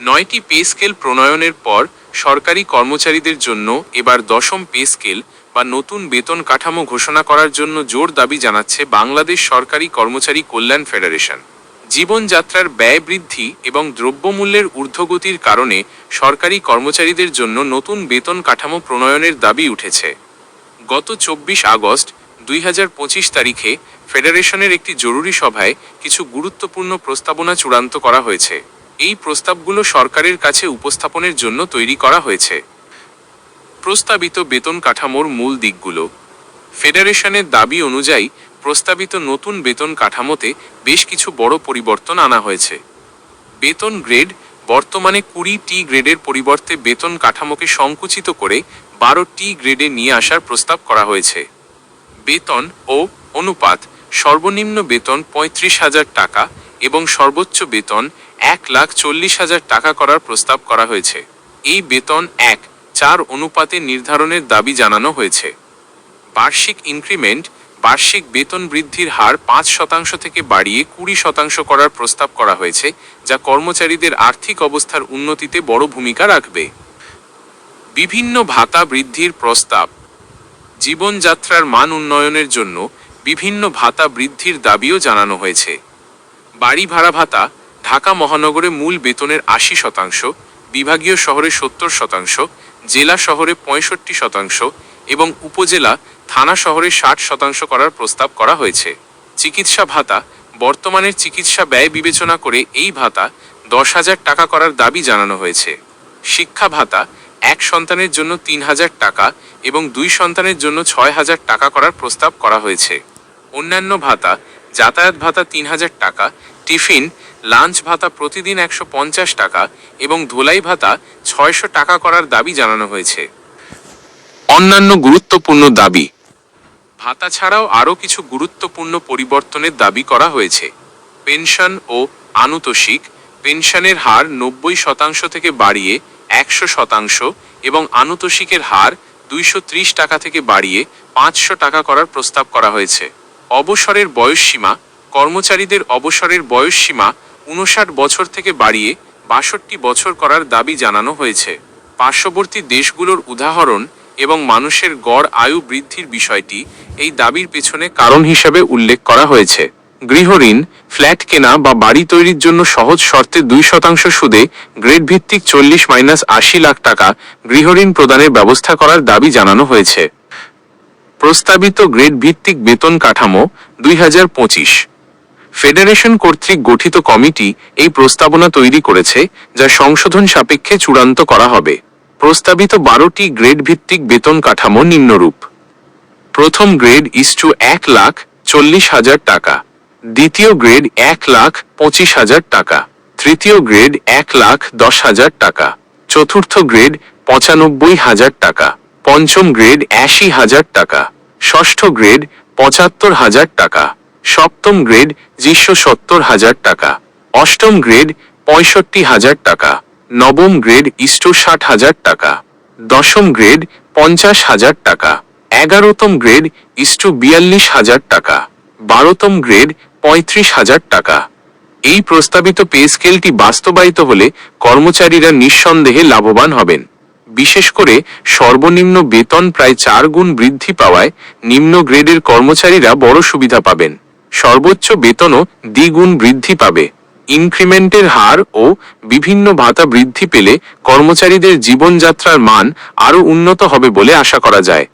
নয়টি pay scale প্রণয়নের পর সরকারি কর্মচারীদের জন্য এবার দশম পে স্কেল বা নতুন বেতন কাঠামো ঘোষণা করার জন্য জোর দাবি জানাচ্ছে বাংলাদেশ সরকারি কর্মচারী কল্যাণ ফেডারেশন। জীবনযাত্রার ব্যয় বৃদ্ধি এবং দ্রব্যমূল্যের ঊর্ধ্বগতির কারণে সরকারি কর্মচারীদের জন্য নতুন বেতন কাঠামো প্রণয়নের দাবি উঠেছে। গত চব্বিশ আগস্ট দুই হাজার পঁচিশ তারিখে ফেডারেশনের একটি জরুরি সভায় কিছু গুরুত্বপূর্ণ প্রস্তাবনা চূড়ান্ত করা হয়েছে। এই প্রস্তাবগুলো সরকারের কাছে উপস্থাপনের জন্য তৈরি করা হয়েছে। প্রস্তাবিত বেতন কাঠামোর মূল দিকগুলো। ফেডারেশনের দাবি অনুযায়ী, প্রস্তাবিত নতুন বেতন কাঠামোতে বেশ কিছু বড় পরিবর্তন আনা হয়েছে। বেতন গ্রেড বর্তমানে কুড়ি টি গ্রেডের পরিবর্তে বেতন কাঠামোকে সংকুচিত করে বারো টি গ্রেডে নিয়ে আসার প্রস্তাব করা হয়েছে। বেতন ও অনুপাত সর্বনিম্ন বেতন পঁয়ত্রিশ হাজার টাকা এবং সর্বোচ্চ বেতন এক লাখ চল্লিশ হাজার টাকা করার প্রস্তাব করা হয়েছে। এই বেতন এক, চার অনুপাতে নির্ধারণের দাবি জানানো হয়েছে। বার্ষিক ইনক্রিমেন্ট, বার্ষিক বেতন বৃদ্ধির হার পাঁচ শতাংশ থেকে বাড়িয়ে কুড়ি শতাংশ করার প্রস্তাব করা হয়েছে, যা কর্মচারীদের আর্থিক অবস্থার উন্নতিতে বড় ভূমিকা রাখবে। বিভিন্ন ভাতা বৃদ্ধির প্রস্তাব। জীবনযাত্রার মান উন্নয়নের জন্য বিভিন্ন ভাতা বৃদ্ধির দাবিও জানানো হয়েছে। বাড়ি ভাড়া ভাতা ঢাকা মহানগরে মূল বেতনের আশি শতাংশ, বিভাগীয় শহরে সত্তর শতাংশ, জেলা শহরে পঁয়ষট্টি শতাংশ এবং উপজেলা থানা শহরে ষাট শতাংশ করার প্রস্তাব করা হয়েছে। চিকিৎসা ভাতা, বর্তমানের চিকিৎসা ব্যয় বিবেচনা করে এই ভাতা দশ হাজার টাকা করার দাবি জানানো হয়েছে। শিক্ষা ভাতা, এক সন্তানের জন্য তিন হাজার টাকা এবং দুই সন্তানের জন্য ছয় হাজার টাকা করার প্রস্তাব করা হয়েছে। অন্যান্য ভাতা যাতায়াত ভাতা তিন হাজার টাকা, টিফিন, লাঞ্চ ভাতা প্রতিদিন একশো পঞ্চাশ টাকা এবং ধোলাই ভাতা ছয়শো টাকা করার দাবি জানানো হয়েছে। অন্যান্য গুরুত্বপূর্ণ দাবি, ভাতা ছাড়াও আরও কিছু গুরুত্বপূর্ণ পরিবর্তনের দাবি করা হয়েছে। পেনশন ও আনুতোষিক, পেনশনের হার নব্বই শতাংশ থেকে বাড়িয়ে একশো শতাংশ এবং আনুতোষিকের হার দুইশো ত্রিশ টাকা থেকে বাড়িয়ে পাঁচশো টাকা করার প্রস্তাব করা হয়েছে। অবসরের বয়সসীমা কর্মচারীদের অবসরের বয়সসীমা উনষাট বছর থেকে বাড়িয়ে বাষট্টি বছর করার দাবি জানানো হয়েছে। পার্শ্ববর্তী দেশগুলোর উদাহরণ এবং মানুষের গড় আয়ু বৃদ্ধির বিষয়টি এই দাবির পেছনে কারণ হিসাবে উল্লেখ করা হয়েছে। গৃহঋণ ফ্ল্যাট কেনা বা বাড়ি তৈরির জন্য সহজ শর্তে দুই শতাংশ সুদে গ্রেড ভিত্তিক চল্লিশ মাইনাস আশি লাখ টাকা গৃহঋণ প্রদানের ব্যবস্থা করার দাবি জানানো হয়েছে। প্রস্তাবিত গ্রেড ভিত্তিক বেতন কাঠামো দুই হাজার পঁচিশ। ফেডারেশন কর্তৃক গঠিত কমিটি এই প্রস্তাবনা তৈরি করেছে, যা সংশোধন সাপেক্ষে চূড়ান্ত করা হবে। প্রস্তাবিত বারোটি গ্রেড ভিত্তিক বেতন কাঠামো নিম্নরূপ। প্রথম গ্রেড ইস টু এক লাখ চল্লিশ হাজার টাকা। দ্বিতীয় গ্রেড এক লাখ পঁচিশ হাজার টাকা। তৃতীয় গ্রেড এক লাখ দশ হাজার টাকা। চতুর্থ গ্রেড পঁচানব্বই হাজার টাকা। পঞ্চম গ্রেড আশি হাজার টাকা। ষষ্ঠ গ্রেড পঁচাত্তর হাজার টাকা। সপ্তম গ্রেড দুইশো সত্তর হাজার টাকা। অষ্টম গ্রেড পঁয়ষট্টি হাজার টাকা। নবম গ্রেড ইস্টো ষাট হাজার টাকা। দশম গ্রেড পঞ্চাশ হাজার টাকা। এগারোতম গ্রেড ইস্টু বিয়াল্লিশ হাজার টাকা। বারোতম গ্রেড পঁয়ত্রিশ হাজার টাকা। এই প্রস্তাবিত পে স্কেলটি বাস্তবায়িত হলে কর্মচারীরা নিঃসন্দেহে লাভবান হবেন। বিশেষ করে সর্বনিম্ন বেতন প্রায় চার গুণ বৃদ্ধি পাওয়ায় নিম্ন গ্রেডের কর্মচারীরা বড় সুবিধা পাবেন। সর্বোচ্চ বেতনও দ্বিগুণ বৃদ্ধি পাবে। ইনক্রিমেন্টের হার ও বিভিন্ন ভাতা বৃদ্ধি পেলে কর্মচারীদের জীবনযাত্রার মান আরও উন্নত হবে বলে আশা করা যায়।